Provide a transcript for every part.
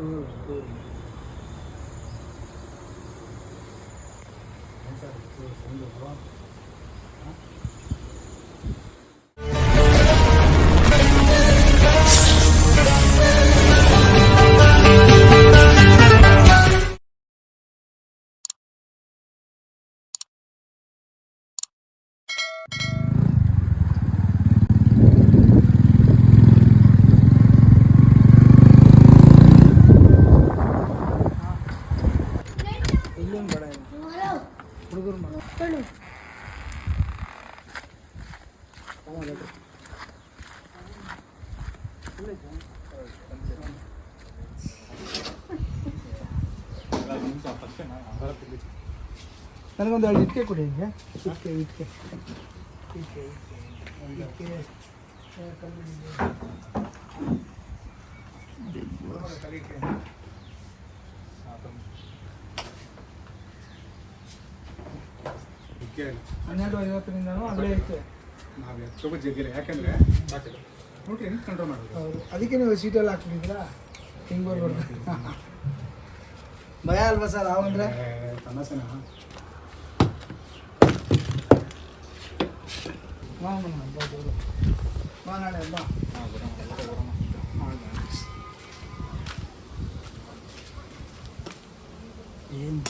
응, 그. 한살 그 정도가. 어? ನನಗೊಂದು ಎರಡು ಇಟ್ಕೆ ಕೊಡಿ ಹಿಂಗೆ. ಇಟ್ಕೆ ಇಟ್ಕೆ ಇಟ್ಕೆ ಇಟ್ಕೆ ಇಟ್ಕೆ ಹನ್ನೆರಡು ಐವತ್ತರಿಂದನೂ ಅಲ್ಲೇ ಐತೆ ನಾವು ಎತ್ತೋಗೋ ಜಗ್ಗಿಲ್ಲ ಯಾಕಂದ್ರೆ ನೋಡಿ ಹೆಂಗೆ ಕಂಟ್ರೋಲ್ ಮಾಡೋದು? ಹೌದು. ಅದಕ್ಕೆ ನೀವು ಸೀಟಲ್ಲಿ ಹಾಕ್ಬಿಟ್ಟಿದ್ರಾ ಹಿಂಗೆ ಬರ್ಬಾರ್ದು ಭಯ ಅಲ್ವಾ ಸರ್ ಅವಂದ್ರೆ ಏ, ತಮಾಷೆನಾ ಬಾ ಅಮ್ಮ, ಬಾ ಬಾ. ಬಾ ನಾಳೆ ಬಾ ಏನು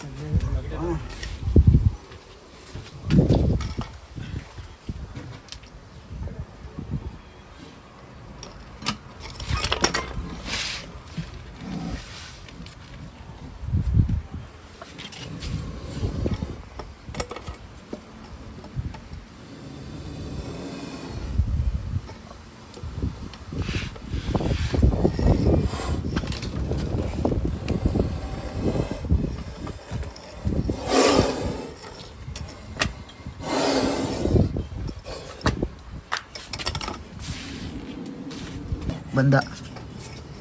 ಬಂದ.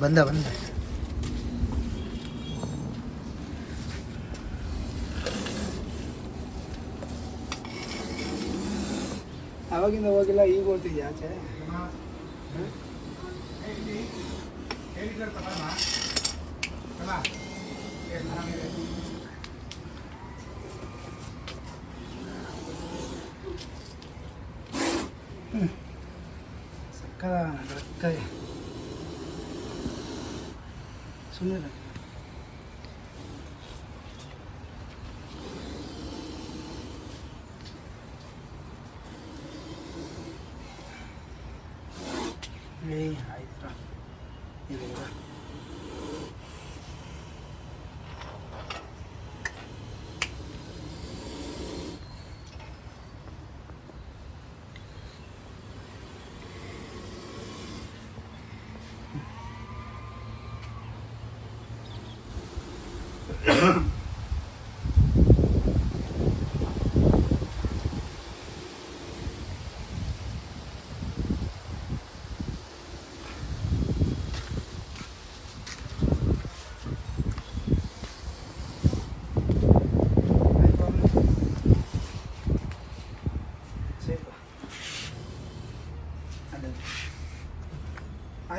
ಬಂದ ಬಂದ. ಅವಾಗಿಂದ ಹೋಗಿಲ್ಲ ಈಗ ಹೋಗ್ತಿದ್ಯಾ ಆಚೆ? ಸಕ್ಕ 真的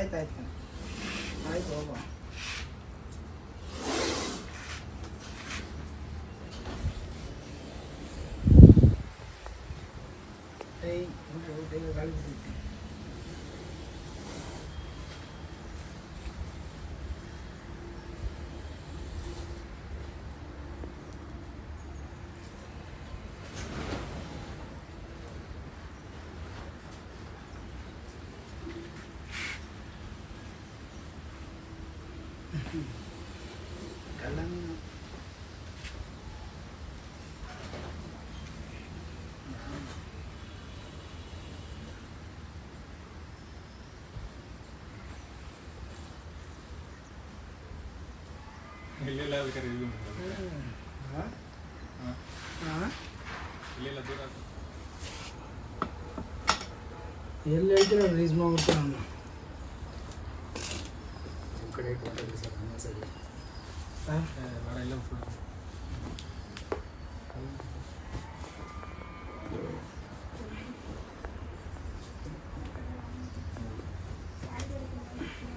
ಆಯ್ತು ಆಯ್ತು ಆಯ್ತು ಹೋಗುವ ಏಯ್ ಹುಡುಗ ಬೇಗ ಗಾಳಿ ಬಿದ್ದೈತಿ ಅದಕ್ಕೆ ರಿವ್ಯೂ ಹಾಂ ಹಾಂ ಇಲ್ಲೆಲ್ಲ ದೂರ ಆಗ್ತದೆ. ಎಲ್ಲಿ ಹೇಳ್ತೀರ ರೀಸ್ ಮಾಡ್ಬಿಡ್ತಾರೆ ಅವನು ನಿಮ್ಮ ಕಡೆ ಕೊಟ್ಟಿದ್ರಿ ಸರ್ ನಮ್ಮ ಸೈಡ್ ಹಾಂ ಬೇಡ ಇಲ್ಲ ಫುಲ್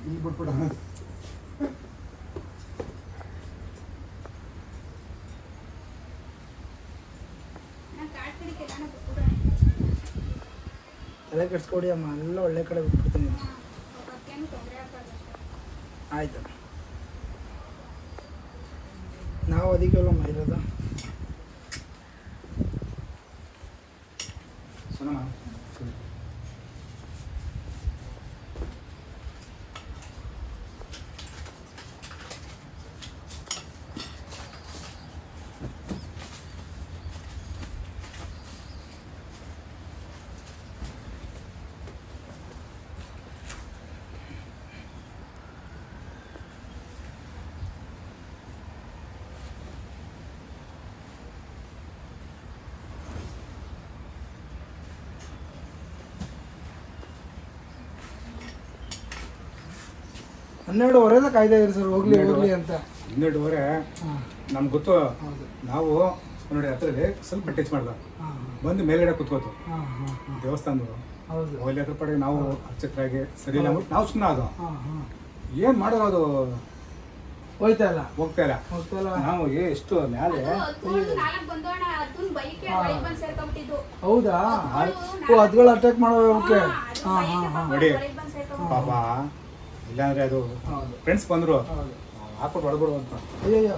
ಈಗ ಬಿಟ್ಬಿಡ ತಲೆ ಕೆಡ್ಸ್ಕೊಡಿ ಅಮ್ಮ ಎಲ್ಲ ಒಳ್ಳೆ ಕಡೆ ಬಿಟ್ಬಿಡ್ತೀನಿ. ಆಯ್ತು. ನಾವು ಅದಕ್ಕೆಲ್ಲ ಇರೋದು ಹನ್ನೆರಡುವರೆದ ಕಾಯ್ದೆ ಇದೆ ಸರ್ ಹೋಗ್ಲಿ ಹೋಗ್ಲಿ ಅಂತ. ಹನ್ನೆರಡುವರೆ ನಮ್ಗೆ ಗೊತ್ತು ನಾವು ನೋಡಿ ಹತ್ರದಲ್ಲಿ ಸ್ವಲ್ಪ ಟಚ್ ಮಾಡ್ದ. ಬಂದು ಮೇಲ್ಗಡೆ ಕುತ್ಕೋತು. ದೇವಸ್ಥಾನದವರು. ಹೌದು. ಅಲ್ಲಿ ಹತ್ರ ಪಡೆಗೆ ನಾವು ಅರ್ಚಕರಾಗಿ ಸರಿ ಇಲ್ಲ ಅಂದ್ಬಿಟ್ಟು ನಾವು ಸುಮ್ಮನೆ ಅದು ಏನು ಮಾಡೋದು ಅದು? ಹೋಯ್ತಾ ಇಲ್ಲ? ಹೋಗ್ತಾ ಇಲ್ಲ. ಹೋಗ್ತಾ ಇಲ್ಲ? ನಾವು ಏ ಎಷ್ಟು ಸೇರ್ಕೊಂಡ್ಬಿಟ್ಟಿದ್ದು ಹೌದಾ? ಓ ಅದ್ಗಳು ಅಟ್ಯಾಕ್ ಮಾಡೋ ಓಕೆ ಹಾ ಹಾಂ ಹಾಂ ನೋಡಿ. ಪಾಪ. ಇಲ್ಲಾಂದ್ರೆ ಅದು ಫ್ರೆಂಡ್ಸ್ ಬಂದರು ಹಾಕ್ಬಿಟ್ಟು ಒಳಗಡೆ ಅಂತ. ಅಯ್ಯಯ್ಯೋ.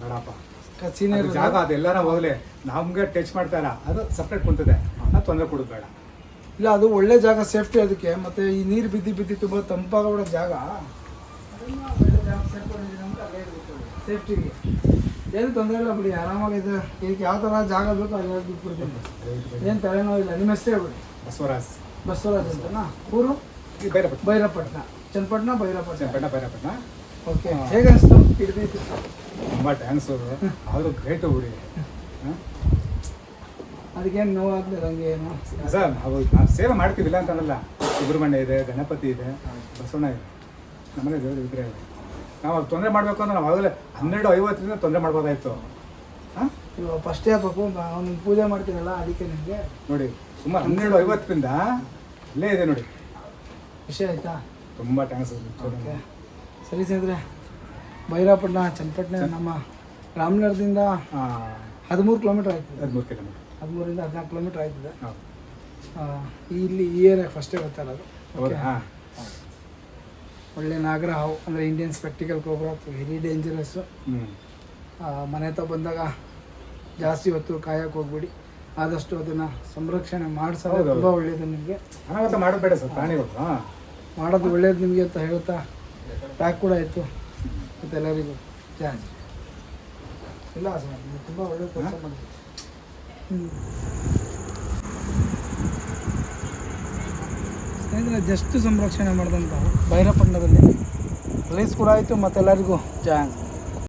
ಬೇಡಪ್ಪ. ಸೀನಿಯರ್ ಜಾಗ ಅದೆಲ್ಲಾರ ಹೋಗಲೇ ನಮ್ಗೆ ಟಚ್ ಮಾಡ್ತಾ ಇಲ್ಲ. ಅದು ಸಪ್ರೇಟ್ ಕುಂತಿದೆ. ಅದು ತೊಂದರೆ ಕೊಡೋದು ಬೇಡ. ಇಲ್ಲ ಅದು ಒಳ್ಳೆ ಜಾಗ ಸೇಫ್ಟಿ ಅದಕ್ಕೆ. ಮತ್ತೆ ಈ ನೀರು ಬಿದ್ದು ಬಿದ್ದು ತುಂಬ ತಂಪಾಗಬಿಡೋ ಜಾಗ. ಸೇಫ್ಟಿಗೆ ಏನು ತೊಂದರೆ ಇಲ್ಲ ಬಿಡಿ. ಆರಾಮಾಗಿದೆ ಇದಕ್ಕೆ ಯಾವ ಥರ ಜಾಗ ಬೇಕೋ ಅಲ್ಲಿ ಬಿಟ್ಬಿಡ್ತೀನಿ. ಏನು ತಲೆನೋವು ಇಲ್ಲ ನಿಮ್ಮ ಹೆಸರು ಹೇಳ್ಬಿಡಿ. ಬಸವರಾಜ್. ಬಸವರಾಜ್ ಅಂತನಾ? ಊರು? ಈ ಬೈರಪಟ್ಟ ಭೈರಪಟ್ಟಣ ಚನ್ನಪಟ್ಟಣ ಭೈರಪಟ್ಟಣ ಪಟ್ಟ ಬೈರಪಟ್ಟ ಓಕೆ. ಹೇಗೆ ಅನಿಸ್ತು? ಹಿಡಿದೈತಿ ತುಂಬ ಟ್ಯಾಂಕ್ಸ್ ಆದರೂ ಗ್ರೇಟು ಬಿಡಿ ಅದಕ್ಕೇನು ನೋವು ಆಗ್ತದೆ ಹಂಗೆ ಏನು? ಸರ್ ನಾವು ನಾವು ಸೇವೆ ಮಾಡ್ತೀವಿಲ್ಲ ಅಂತ ಅನ್ನಲ್ಲ ಸುಬ್ರಹ್ಮಣ್ಯ ಇದೆ ಗಣಪತಿ ಇದೆ ಬಸವಣ್ಣ ಇದೆ. ನಮ್ಮನೆ ದೇವರು ವಿಗ್ರಹ ಇದೆ. ನಾವು ಅವ್ರು ತೊಂದರೆ ಮಾಡಬೇಕು ಅಂದ್ರೆ ನಾವು ಆಗಲೇ ಹನ್ನೆರಡು ಐವತ್ತರಿಂದ ತೊಂದರೆ ಮಾಡ್ಬೋದಾಯ್ತು. ಹಾಂ? ಇವಾಗ ಫಸ್ಟೇ ಹಾಕಬೇಕು ಅವ್ನು ಪೂಜೆ ಮಾಡ್ತೀರಲ್ಲ ಅದಕ್ಕೆ ನಿಮಗೆ? ನೋಡಿ ಸುಮಾರು ಹನ್ನೆರಡು ಐವತ್ತರಿಂದ ಇಲ್ಲೇ ಇದೆ ನೋಡಿ. ವಿಷಯ ಆಯ್ತಾ? ತುಂಬ ಥ್ಯಾಂಕ್ಸ್ ಓಕೆ. ಸರಿ ಸ್ನೇಹಿತರೆ ಭೈರಾಪಟ್ಟಣ ಚನ್ನಪಟ್ಟಣ ನಮ್ಮ ರಾಮನಗರದಿಂದ ಹದಿಮೂರು ಕಿಲೋಮೀಟ್ರ್ ಆಯ್ತು ಹದಿಮೂರು ಕಿಲೋಮೀಟರ್ ಹದಿಮೂರಿಂದ ಹದಿನಾಲ್ಕು ಕಿಲೋಮೀಟ್ರ್ ಆಯ್ತದೆ. ಇಲ್ಲಿ ಈ ಏರಿಯಾ ಫಸ್ಟೇ ಹಾಂ. ಒಳ್ಳೆ ನಾಗರ ಹಾವು ಅಂದರೆ Indian spectacle cobra very dangerous ಮನೆ ಹತ್ರ ಬಂದಾಗ ಜಾಸ್ತಿ ಹೊತ್ತು ಕಾಯಕ್ಕೆ ಹೋಗ್ಬಿಡಿ. ಆದಷ್ಟು ಅದನ್ನು ಸಂರಕ್ಷಣೆ ಮಾಡಿಸೋದು ತುಂಬ ಒಳ್ಳೆಯದು ನಿಮಗೆ. ಮಾಡಬೇಡ ಸರ್ ಪ್ರಾಣಿಗಳು ಮಾಡೋದು ಒಳ್ಳೇದು ನಿಮಗೆ ಅಂತ ಹೇಳ್ತಾ ಪ್ಯಾಕ್ ಕೂಡ ಆಯಿತು ಮತ್ತು ಎಲ್ಲರಿಗೂ. ಇಲ್ಲ ಸರ್ ನೀವು ತುಂಬ ಒಳ್ಳೆ ಕೆಲಸ ಮಾಡಿದ್ರಿ ಸ್ನೇಹಿತರೆ ಜಸ್ಟ್ ಸಂರಕ್ಷಣೆ ಮಾಡಿದಂಥ ಭೈರಪಟ್ಟಣದಲ್ಲಿ ರಿಲೀಸ್ ಕೂಡ ಆಯಿತು ಮತ್ತೆಲ್ಲರಿಗೂ ಜಾನ್